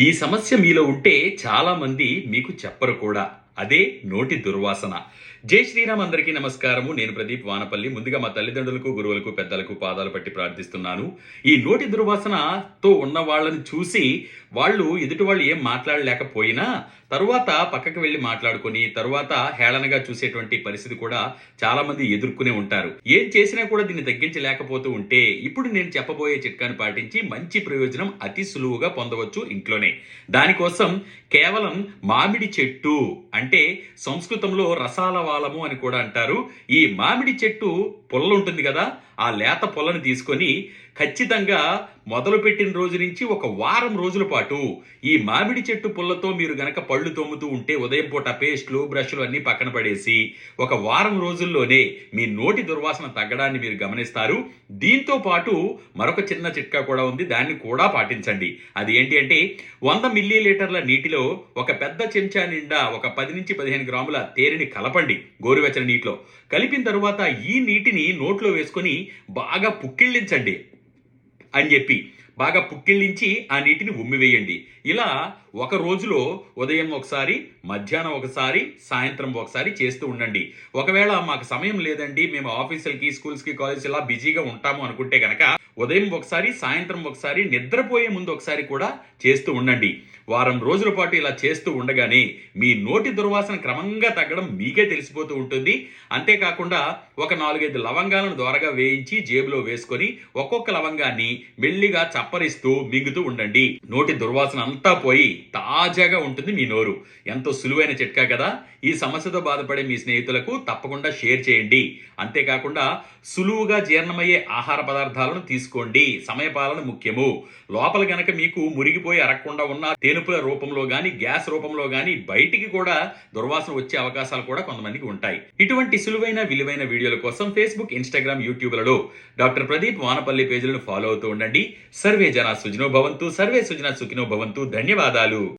ఈ సమస్య మీలో ఉంటే చాలామంది మీకు చెప్పరు కూడా. అదే నోటి దుర్వాసన. జై శ్రీరామ్ అందరికీ నమస్కారము. నేను ప్రదీప్ వానపల్లి. ముందుగా మా తల్లిదండ్రులకు గురువులకు పెద్దలకు పాదాలు పట్టి ప్రార్థిస్తున్నాను. ఈ నోటి దుర్వాసనతో ఉన్న వాళ్ళని చూసి వాళ్ళు ఎదుటి వాళ్ళు ఏం మాట్లాడలేకపోయినా తరువాత పక్కకు వెళ్ళి మాట్లాడుకొని తరువాత హేళనగా చూసేటువంటి పరిస్థితి కూడా చాలా మంది ఎదుర్కొనే ఉంటారు. ఏం చేసినా కూడా దీన్ని తగ్గించలేకపోతూ ఉంటే ఇప్పుడు నేను చెప్పబోయే చిట్కాను పాటించి మంచి ప్రయోజనం అతి సులువుగా పొందవచ్చు ఇంట్లోనే. దానికోసం కేవలం మామిడి చెట్టు అంటే అంటే సంస్కృతంలో రసాల వాలము అని కూడా అంటారు. ఈ మామిడి చెట్టు పొల్ల ఉంటుంది కదా ఆ లేత పొల్లని తీసుకొని ఖచ్చితంగా మొదలుపెట్టిన రోజు నుంచి ఒక వారం రోజుల పాటు ఈ మామిడి చెట్టు పుల్లతో మీరు గనక పళ్ళు తోముతూ ఉంటే ఉదయం పూట పేస్ట్లు బ్రష్లు అన్నీ పక్కన పడేసి ఒక వారం రోజుల్లోనే మీ నోటి దుర్వాసన తగ్గడాన్ని మీరు గమనిస్తారు. దీంతో పాటు మరొక చిన్న చిట్కా కూడా ఉంది దాన్ని కూడా పాటించండి. అది ఏంటి అంటే వంద మిల్లీ లీటర్ల నీటిలో ఒక పెద్ద చెంచా నిండా ఒక పది నుంచి పదిహేను గ్రాముల తేనెని కలపండి గోరువెచ్చని నీటిలో. కలిపిన తరువాత ఈ నీటిని నోట్లో వేసుకొని బాగా పుక్కిళ్ళించండి అని చెప్పి బాగా పుక్కిళ్ళించి ఆ నీటిని ఉమ్మివేయండి ఇలా ఒక రోజులో ఉదయం ఒకసారి మధ్యాహ్నం ఒకసారి సాయంత్రం ఒకసారి చేస్తూ ఉండండి. ఒకవేళ మాకు సమయం లేదండి మేము ఆఫీసులకి స్కూల్స్కి కాలేజ్ ఇలా బిజీగా ఉంటాము అనుకుంటే కనుక ఉదయం ఒకసారి సాయంత్రం ఒకసారి నిద్రపోయే ముందు ఒకసారి కూడా చేస్తూ ఉండండి. వారం రోజుల పాటు ఇలా చేస్తూ ఉండగానే మీ నోటి దుర్వాసన క్రమంగా తగ్గడం మీకే తెలిసిపోతూ ఉంటుంది. అంతేకాకుండా ఒక నాలుగైదు లవంగాలను దోరగా వేయించి జేబులో వేసుకొని ఒక్కొక్క లవంగాన్ని మెల్లిగా చప్పరిస్తూ మింగుతూ ఉండండి. నోటి దుర్వాసన అంతా పోయి తాజాగా ఉంటుంది మీ నోరు. ఎంతో సులువైన చిట్కా కదా. ఈ సమస్యతో బాధపడే మీ స్నేహితులకు తప్పకుండా షేర్ చేయండి. అంతేకాకుండా సులువుగా జీర్ణమయ్యే ఆహార పదార్థాలను తీసుకోండి. సమయపాలన ముఖ్యము. లోపల గనక మీకు మురిగిపోయి అరగకుండా ఉన్న తేనుపుల రూపంలో గాని గ్యాస్ రూపంలో గాని బయటికి కూడా దుర్వాసన వచ్చే అవకాశాలు కూడా కొంతమందికి ఉంటాయి. ఇటువంటి సులువైన విలువైన వీడియోల కోసం ఫేస్బుక్ ఇన్స్టాగ్రామ్ యూట్యూబ్లలో డాక్టర్ ప్రదీప్ వానపల్లి పేజీలను ఫాలో అవుతూ ఉండండి. సర్వే జన సుజనో భవంతు సర్వే సుజన సుఖినో భవంతు. ధన్యవాదాలు.